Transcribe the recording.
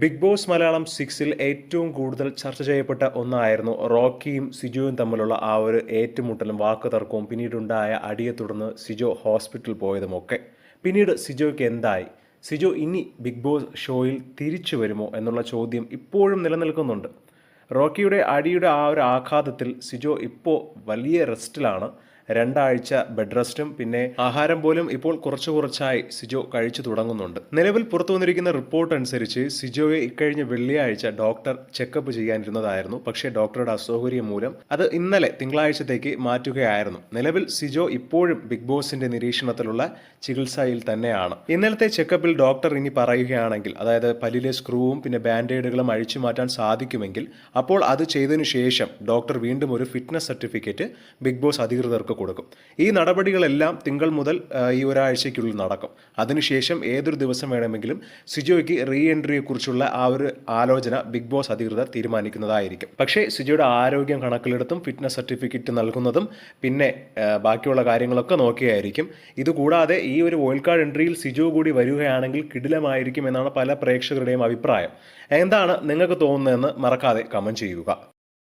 Big boss Malayalam സിക്സിൽ ഏറ്റവും കൂടുതൽ ചർച്ച ചെയ്യപ്പെട്ട ഒന്നായിരുന്നു റോക്കിയും സിജോയും തമ്മിലുള്ള ആ ഒരു ഏറ്റുമുട്ടലും വാക്കുതർക്കവും പിന്നീടുണ്ടായ അടിയെ തുടർന്ന് സിജോ ഹോസ്പിറ്റലിൽ പോയതുമൊക്കെ. പിന്നീട് സിജോയ്ക്ക് എന്തായി? സിജോ ഇനി ബിഗ് ബോസ് ഷോയിൽ തിരിച്ചു വരുമോ എന്നുള്ള ചോദ്യം ഇപ്പോഴും നിലനിൽക്കുന്നുണ്ട്. റോക്കിയുടെ അടിയുടെ ആ ഒരു ആഘാതത്തിൽ സിജോ ഇപ്പോൾ വലിയ റെസ്റ്റിലാണ് രണ്ടാഴ്ച ബെഡ് റെസ്റ്റും. പിന്നെ ആഹാരം പോലും ഇപ്പോൾ കുറച്ചു കുറച്ചായി സിജോ കഴിച്ചു തുടങ്ങുന്നുണ്ട്. നിലവിൽ പുറത്തു വന്നിരിക്കുന്ന റിപ്പോർട്ട് അനുസരിച്ച് സിജോയെ ഇക്കഴിഞ്ഞ വെള്ളിയാഴ്ച ഡോക്ടർ ചെക്കപ്പ് ചെയ്യാനിരുന്നതായിരുന്നു. പക്ഷേ ഡോക്ടറുടെ അസൗകര്യം മൂലം അത് ഇന്നലെ തിങ്കളാഴ്ചത്തേക്ക് മാറ്റുകയായിരുന്നു. നിലവിൽ സിജോ ഇപ്പോഴും ബിഗ് ബോസിന്റെ നിരീക്ഷണത്തിലുള്ള ചികിത്സയിൽ തന്നെയാണ്. ഇന്നലത്തെ ചെക്കപ്പിൽ ഡോക്ടർ ഇനി പറയുകയാണെങ്കിൽ അതായത് പല്ലിലെ സ്ക്രൂവും പിന്നെ ബാൻഡേഡുകളും അഴിച്ചു മാറ്റാൻ സാധിക്കുമെങ്കിൽ അപ്പോൾ അത് ചെയ്തതിനു ശേഷം ഡോക്ടർ വീണ്ടും ഒരു ഫിറ്റ്നസ് സർട്ടിഫിക്കറ്റ് ബിഗ് ബോസ് അധികൃതർക്ക് കൊടുക്കും. ഈ നടപടികളെല്ലാം തിങ്കൾ മുതൽ ഈ ഒരാഴ്ചയ്ക്കുള്ളിൽ നടക്കും. അതിനുശേഷം ഏതൊരു ദിവസം വേണമെങ്കിലും സിജോയ്ക്ക് റീ എൻട്രിയെക്കുറിച്ചുള്ള ആ ഒരു ആലോചന ബിഗ് ബോസ് അധികൃതർ തീരുമാനിക്കുന്നതായിരിക്കും. പക്ഷേ സിജോയുടെ ആരോഗ്യം കണക്കിലെടുത്തും ഫിറ്റ്നസ് സർട്ടിഫിക്കറ്റ് നൽകുന്നതും പിന്നെ ബാക്കിയുള്ള കാര്യങ്ങളൊക്കെ നോക്കിയായിരിക്കും. ഇതുകൂടാതെ ഈ ഒരു വൈൽഡ് കാർഡ് എൻട്രിയിൽ സിജോ കൂടി വരികയാണെങ്കിൽ കിടിലമായിരിക്കും എന്നാണ് പല പ്രേക്ഷകരുടെയും അഭിപ്രായം. എന്താണ് നിങ്ങൾക്ക് തോന്നുന്നതെന്ന് മറക്കാതെ കമന്റ് ചെയ്യുക.